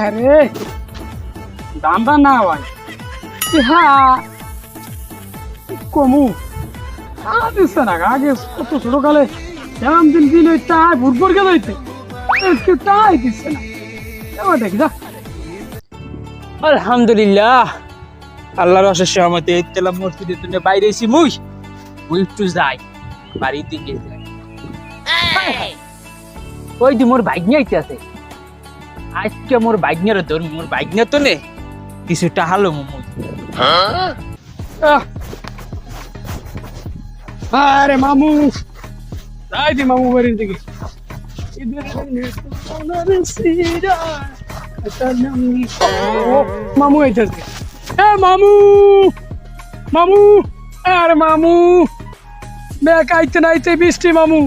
হ্যাঁ রে। দান্দা না ভাই। হ্যাঁ কমু। হ্যাঁ দিচ্ছে না আগে কত ছোটকালে যেমন দিন দিল তাই ফুটবল গেল আজকে তাই দিচ্ছে না। এবার দেখি যা। আলহামদুলিল্লাহ। আল্লাহর অশেষ সহমতে তেলাম মসজিদের জন্য বাইরে এসি মুই। মুই একটু যাই যাই। ওই দি মোর নিয়ে আইতে আছে আজকে মোর বাইক নিয়ে ধর মোর বাইক নিয়ে তো নে কিছু টাহালো আহ। আরে মামু! তাই দি মামু বাড়ির দিকে। মামু আইতেছে এ মামু! মামু! আরে মামু! ব্যাক আইতে না আইতে বৃষ্টি, মামু।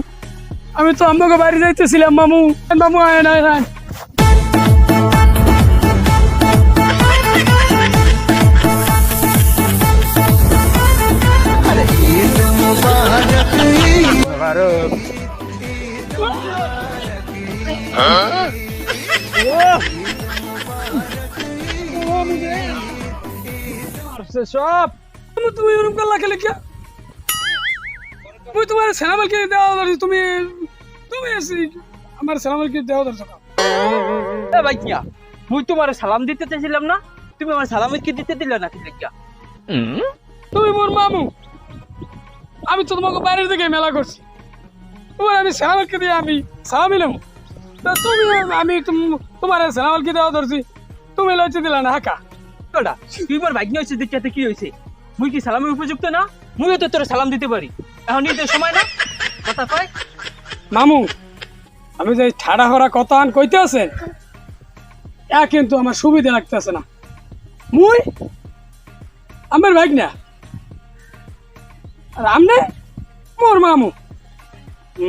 আমি তো আমাকে বাড়ি যাইতেছিলাম, মামু। মামু আয় না। সে সব। তুমি ওরকম করলা খেলে কে? মুই তোমার সেনামালকে দেওয়া ধরছি তুমি তুমি আমার সেনামালকে দেওয়া ধরছো। এ ভাইয়া মুই তোমার সালাম দিতে চাইছিলাম না? তুমি আমার সালাম কি দিতে দিলে না কি দেখিয়া তুমি মোর মামু আমি তো তোমাকে বাইরের দিকে মেলা করছি। তোমার আমি সেনামালকে দিয়ে আমি সালাম নিলাম। তা তুমি আমি তুম- তোমার সেনামালকে দেওয়া ধরছি। তুমি লইতে দিলা না হাকা। ওটা তুই মোর নিয়ে হয়েছে দেখাতে কি হয়েছে? মুই কি সালামের উপযুক্ত না? তো তোর সালাম দিতে পারি। এখন নিতে সময় না? কথা মামু, আমি যে ঠাড়া হরা কথা আন কইতে এ কিন্তু আমার সুবিধা লাগতেছে না। মুই? আমার বাইক না আর আমনে? মোর মামু।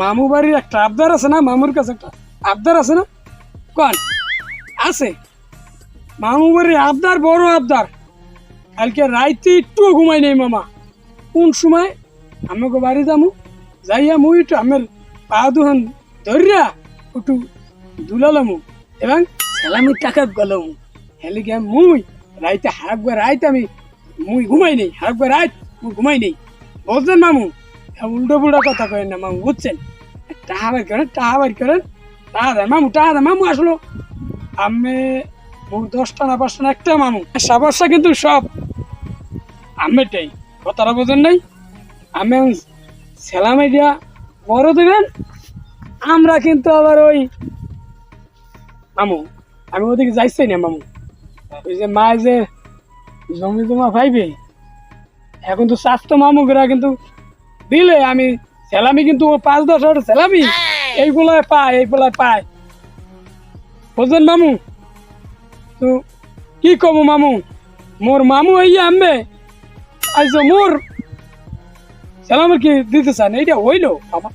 মামু বাড়ির একটা আবদার আছে না? মামুর কাছে একটা আবদার আছে না? কন? আছে। মামু বাড়ির আবদার বড় আবদার। কালকে রাইতে একটু ঘুমাই নেই মামা। কোন সময়? আমাকে বাড়ি যামু, যাইয়া মুই একটু আমার পা দুহান ধরিয়া একটু দুলালামু এবং সেলামির টাকা গলামু। হেলে গিয়ে মুই রাইতে হারাকবার রাইতে আমি মুই ঘুমাই নেই হারাকবার রাইত মুই ঘুমাই নেই। বলছেন মামু উল্টো পুল্টো কথা করেন না মামু, বুঝছেন? টাহা বাড়ি করেন টাহা বাড়ি করেন। টাহা দেন মামু টাহা দেন মামু, আসলো। আমি দশটা না পাঁচটা না একটা মামু সাবাসটা কিন্তু সব আমেটাই কথাটা বোঝেন নাই? আমি সেলামে দিয়া বড় দেবেন আমরা কিন্তু আবার ওই মামু আমি ওদিকে যাইছি না মামু। ওই যে মা যে জমি জমা পাইবে এখন তো স্বাস্থ্য মামুকেরা কিন্তু দিলে আমি সেলামি কিন্তু ও পাঁচ দশ হাজার সেলামি এইগুলায় পায় এইগুলায় পায়। বুঝলেন মামু? তো কি কব মামু? মোর মামু এই আনবে আইজ মোর সেলামের কি দিতে চান? এইটা হইল মামা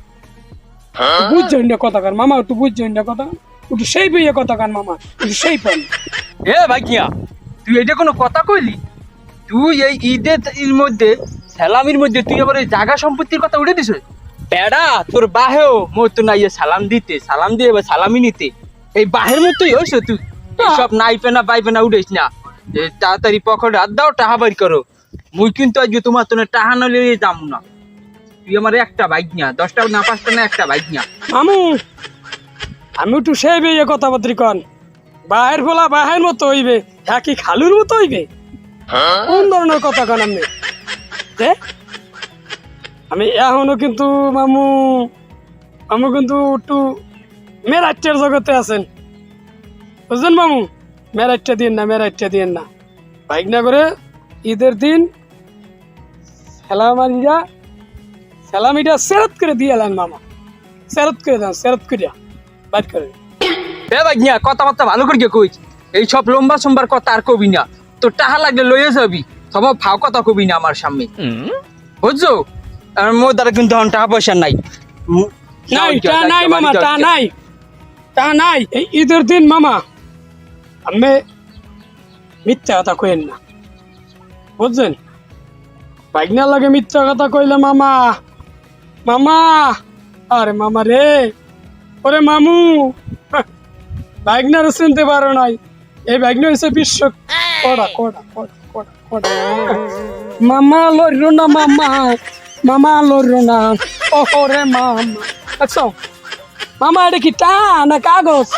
বুঝছেন না কথা কান মামা? একটু বুঝছেন না কথা? একটু সেই পেয়ে কথা কান মামা। একটু সেই পান এ ভাইয়া তুই এটা কোনো কথা কইলি? তুই এই ঈদের এর মধ্যে সালামির মধ্যে তুই আবার এই জায়গা সম্পত্তির কথা উঠে দিস বেড়া তোর বাহেও মোর তো নাই সালাম দিতে সালাম দিয়ে এবার সালামি নিতে। এই বাহের মতোই হইছ তুই? সব নাই পেনা বাই পেনা উঠেছ না। তাড়াতাড়ি পকেটে হাত দাও, টাহা বাড়ি করো। মুই কিন্তু আজকে তোমার তো টাহা নলে যাম না। তুই আমার একটা বাইক দশটা না, পাঁচটা না, একটা বাইক মামু, আমি একটু সেই পেয়ে কথাবার্তি কন। বাহের ফোলা বাহের মতো হইবে হ্যাঁ কি খালুর মতো হইবে? কোন ধরনের কথা কন যে আমি এখনও কিন্তু, মামু মামু কিন্তু একটু মেরাইটের জগতে আছেন। বুঝলেন মামু? মেরাইটটা দিন না মেরাইটটা দিন না। বাইক না করে ঈদের দিন সেলামারিরা সেলামিটা সেরত করে দিয়ে এলেন মামা। সেরত করে দেন সেরত করিয়া বাইট করে। ভাই কথাবার্তা ভালো করে কইছ? এই সব লম্বা সম্বার কথা আর কবি না। তোর টাহা লাগলে লইয়ে যাবি। সব ফাও কথা কবি না আমার সামনে। বুঝছ? আর মোর দ্বারা কিন্তু এখন টাকা পয়সা নাই। নাই তা নাই মামা তা নাই তা নাই। এই ঈদের দিন মামা আমি মিথ্যা কথা কইেন না। বুঝছেন? বাইকনা লাগে মিথ্যা কথা কইলে মামা মামা, আরে মামা রে, ওরে মামু। বাইকনার চিনতে পারো নাই। এই ব্যাগ নিয়ে হয়েছে বিশ্ব কড়া কড়া কড়া কড়া কড়া। মামা লড়ো না মামা মামা লড়ো না। ওরে মামা। আচ্ছা মামা এটা কি টা না কাগজ?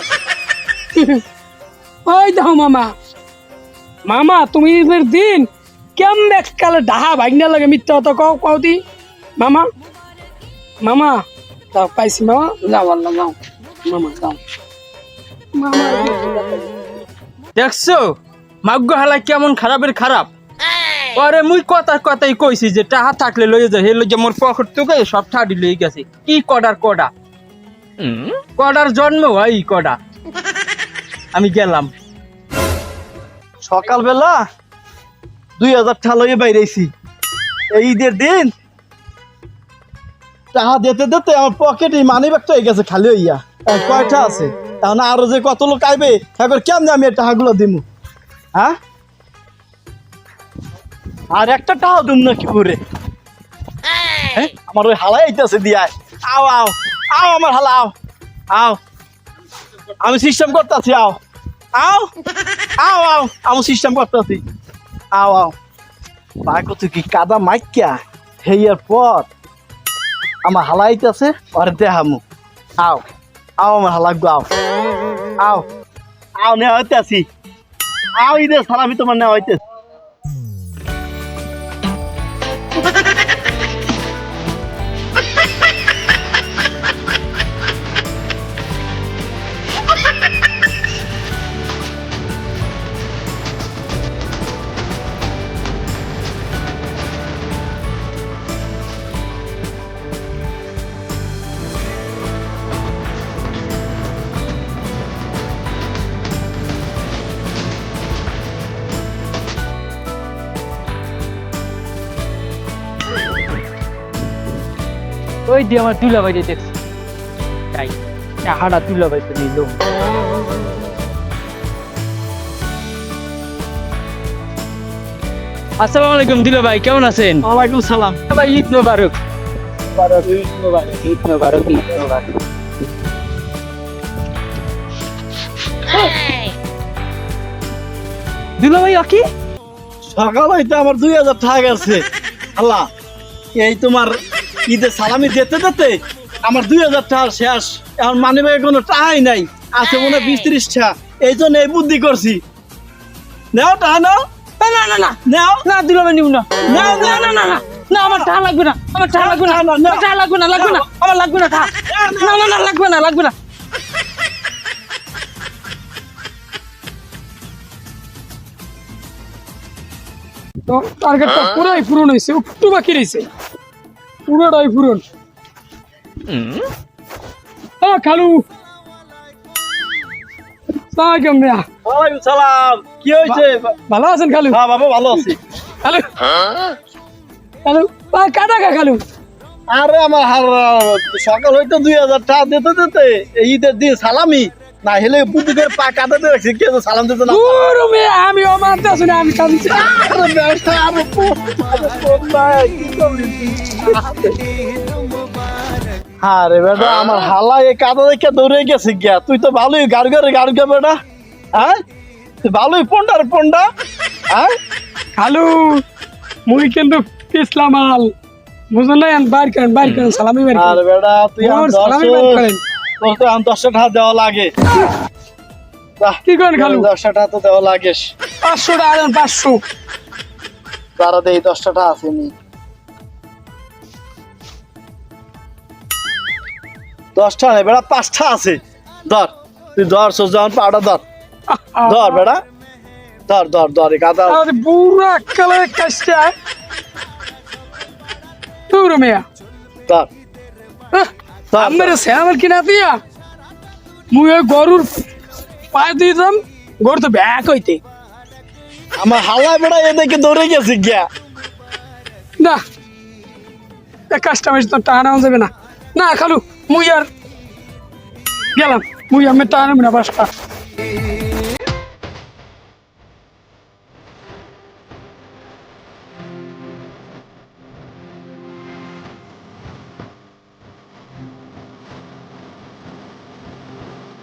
ওই দেখো মামা। মামা তুমি দিন কেমন কালে ডাহা ভাগনা লাগে মিথ্যা কথা কও কও দি। মামা মামা তাও পাইছি মামা যাও আল্লাহ যাও। মামা যাও। মামা দেখছ? মাগ্য হালা কেমন খারাপের খারাপ? আরে মুই কথা কথাই কইছি যে টাহা থাকলে লইয়ে যায় হেলো যে মোর পকেট থেকে সব ঠাডি লই গেছে। কি কডার কডা? কডার জন্ম হয় কডা। আমি গেলাম। সকালবেলা দুই হাজার ঠালয়ে বাইরেছি। এই ঈদের দিন টাকা দিতে দিতে আমার পকেটে মানি ব্যাগটা হয়ে গেছে খালি হইয়া। কয়টা আছে? এখন আরও যে কত লোক আইবে এখন কেমনে আমি এই টাকাগুলো দিমু? হ্যাঁ? আর একটা টাকা দিম না কি করে? হ্যাঁ? আমার ওই হালাই আইতেছে দিয়ায় আও আও আও আমার হালা আও আও। আমি সিস্টেম করতেছি, আও। আও? আও আও। আমি সিস্টেম করতেছি। আও আও। পাকো তুই কি কাদা মাইকা হেয়ার পর আমার হালাইতেছে আর দেহামু আও আও আমার হালাগো আও। আও আও, নেওয়া হইতেছি। আও, ঈদের সালামি তোমার নেওয়া হইতেছে। ওই দিয়ে আমার তুলা বাইরে দেখছি তাই টাহাটা তুলা বাইতে নিল আসসালামু আলাইকুম দিলো ভাই কেমন আছেন? ওয়ালাইকুম সালাম। ভাই ঈদ মোবারক। ঈদ মোবারক ঈদ মোবারক ঈদ মোবারক দিলো ভাই কি সকাল হইতে আমার দুই হাজার টাকা আছে। আল্লাহ এই তোমার ঈদের সালামি দিতে দিতে আমার দুই হাজার টাকা শেষ এখন মানি ব্যাগে কোনো টাকাই নাই আছে মনে হয় বিশ ত্রিশটা এই জন্য এই বুদ্ধি করছি নেও টাকা নাও না না না নেও না দিল নিব না না না না না না না আমার টাকা লাগবে না আমার টাকা লাগবে না টাকা লাগবে না লাগবে না আমার লাগবে না টাকা না না না লাগবে না লাগবে না তো টার্গেটটা পুরাই পূরণ হয়েছে একটু বাকি রয়েছে পুরোটাই পূরণ হ্যাঁ খালু। সালাম। কি হয়েছে? ভালো আছেন খালু? হ্যাঁ বাবা ভালো আছি। খালু। খালু বা কাটা কা খালু। আরে আমার সকাল হইতে দুই হাজার টাকা দিতে দিতে ঈদের দিন সালামি। না হেলে বুদ্ধি করে পা কাটাতে রাখছি কে তো সালাম দিতে না পুরো? মেয়ে আমি অমানতে আছি না আমি কাঁদছি আরে আরে আরে বেটা আমার হালা কাদা দেখে দৌড়ে গেছে গিয়া। তুই তো ভালোই গাড়ি গাড়ি গাড়ি গা বেটা। হ্যাঁ? তুই ভালোই পন্ডা রে পন্ডা হ্যাঁ? খালু মুই কিন্তু পিছলা মাল। বুঝলেন বাইর করেন বাইর করেন সালামি বাইর আরে করেন বেটা তুই আমার সালামি বাইর করেন। তোর তো এখন দশটা টাকা দেওয়া লাগে। কি করেন খালু? দশটা টাকা তো দেওয়া লাগে। পাঁচশো টাকা পাঁচশো। তারা দেই দশটা টাকা আসেনি দশটা নেই বেড়া পাঁচটা আছে। ধর তুই ধর সোজান পাউডার ধর। ধর বেড়া। ধর ধর ধর গাদা। আরে বুড়া কালে পুরো মেয়া। ধর ধর, আমার শ্যামল কিনা দিয়া মুই ওই গরুর পায়ে দিতাম গরু তো ব্যাক হইতে। আমার হালা বেড়া এদিকে দৌড়ে গেছে গিয়া। না কাস্টমার তো টানা যাবে না। না খালু মুই আর গেলাম। মুই আমি টাকা না বাসটা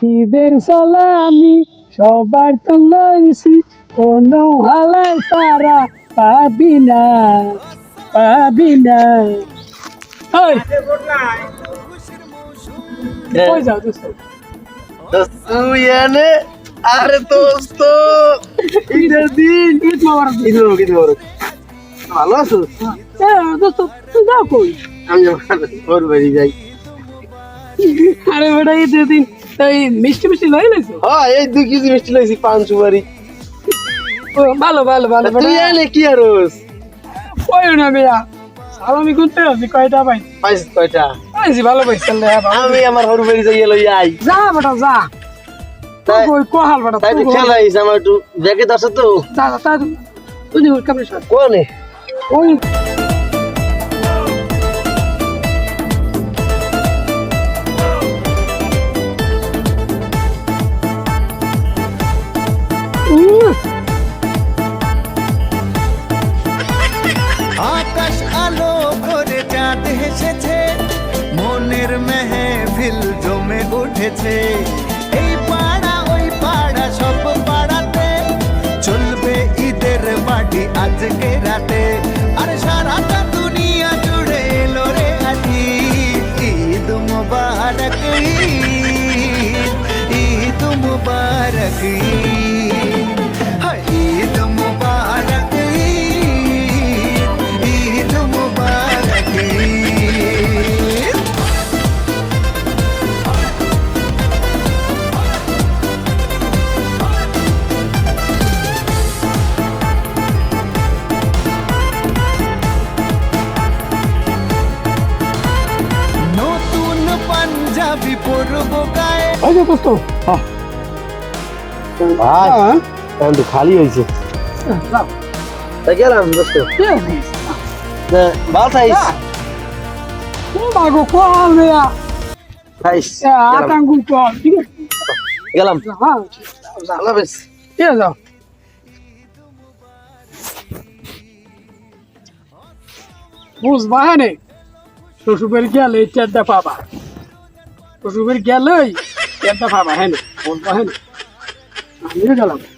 ঈদের সালামি সবার তো লইছি কোনো হালায় সারা পাবি না পাবি না। ওই কই যাও দোস্ত? তুই এনে আরে দোস্ত ঈদের দিন। ঈদ মোবারক। ঈদ মোবারক, ঈদ মোবারক। ভালো আছো? দোস্ত তুই যাও কই? আমি ওর বাড়ি যাই। আরে বেটা ঈদের দিন এই মিষ্টি মিষ্টি লই লাইছো? হ্যাঁ এই দুই কেজি মিষ্টি লইছি পান সুপারি ভালো ভালো ভালো তুই বেটা কি আরস কই না মিয়া সালামি করতে আছি কয়টা পাই? পাইছ কয়টা? পাইছি ভালো পাইছি ভালো আমি আমার হরু বাড়ি যাই লই আই। যা বেটা যা। তাই- কই কোহাল বেটা তাই তুই খেলা হইছে আমার একটু জ্যাকেট আছে তো। যা যা তুই ওই কামড়ে কোনে? ওই আকাশ আলো করে চাঁদ হেসেছে, মনের মেহফিল জমে উঠেছে। এই পাড়া, ওই পাড়া, সব পাড়াতে চলবে ঈদের বাড়ি আজকে রাতে। যে দোস্ত। ভাই হ্যাঁ, এখন তো খালি হয়েছে গেলাম দোস্ত? ও মাগো কোহাল মিয়া থাইস আটাঙ্গুল কোহাল ঠিক আছে? গেলাম। হ্যাঁ। আল্লাহ হাফেজ ঠিক আছে বুঝবা হ্যাঁ শ্বশুরের গেলে টেরটা পাবা। শ্বশুরের গেলেই টেরটা পাবা হ্যাঁ নে বুঝবা হ্যাঁ নে আমিও গেলাম এটা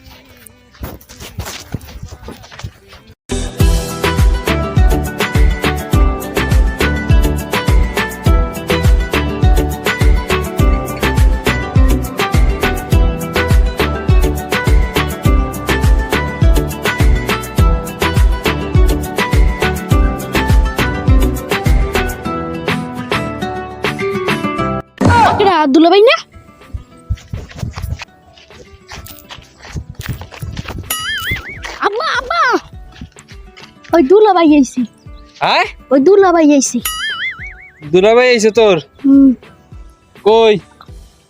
দুলাভাই আইছি। হ্যাঁ? ওই দুলাভাই আইছি। দুলাভাই আইছে তোর? কই?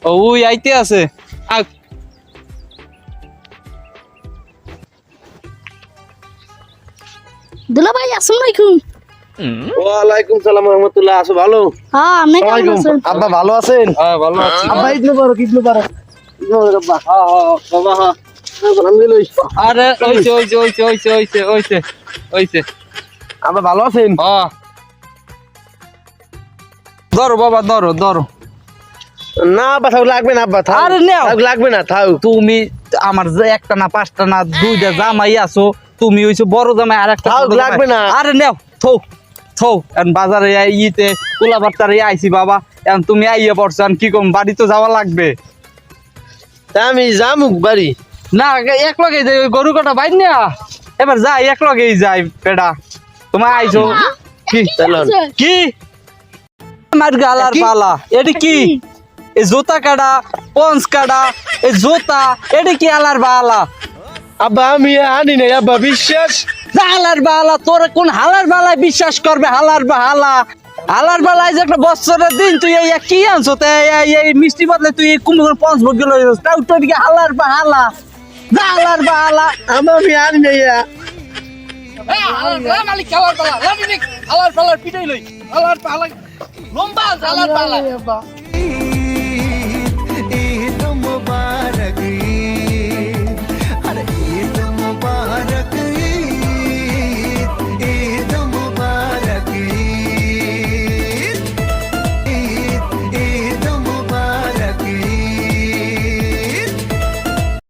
ও ওই আইতে আছে। আ দুলাভাই আসসালামু আলাইকুম। ওয়ালাইকুম সালাম রহমতুল্লাহ আছো ভালো? হ্যাঁ আপনি কেমন আছেন? আব্বা ভালো আছেন? হ্যাঁ ভালো আছি। আব্বা ঈদ মুবারক ঈদ মুবারক। আব্বা। হ্যাঁ হ্যাঁ বাবা হ্যাঁ। আরে ওইছে ওইছে ওইছে ওইছে ওইছে ওইছে ওইছে আব্বা ভালো আছেন? হ্যাঁ ধরো বাবা ধরো ধরো। না থাক লাগবে না আব্বা থাক। আরে নেও। লাগবে না থাক। তুমি আমার যে একটা না পাঁচটা না দুইটা জামাই আছো তুমি হইছো বড় জামাই আর একটা। লাগবে না। আরে নেও থো থো। এখন বাজারে ইতে কোলাবার্তারে আইছি বাবা। এখন তুমি আইয়া পড়ছো কি কম বাড়ি তো যাওয়া লাগবে। আমি যামুক বাড়ি। না এক লগে যাই গরু কটা বাইর না এবার যাই এক লগেই যাই পেডা তোমার আইছো? কি? চলুন কি মার গালার? পালা এটা কি? এই জোতা কাটা পঞ্চ কাটা এই জোতা এটা কি আলার বালা? আব্বা আমি আনি নাই আব্বা বিশ্বাস? হালার বালা তোর কোন হালার বালায় বিশ্বাস করবে? হালার বালা। হালার বালায় যে একটা বছরের দিন তুই এই কি আনছো? তে এই- মিষ্টি বদলে তুই এই কুমড়ো পঞ্চ ভোগ গেল? তাও তোর হালার বা হালা হালার বালা। আমি আনি নাই। মালিক হালার বালা হালার পালার পিটাই লই হালার পালা লম্বা হালার পালা।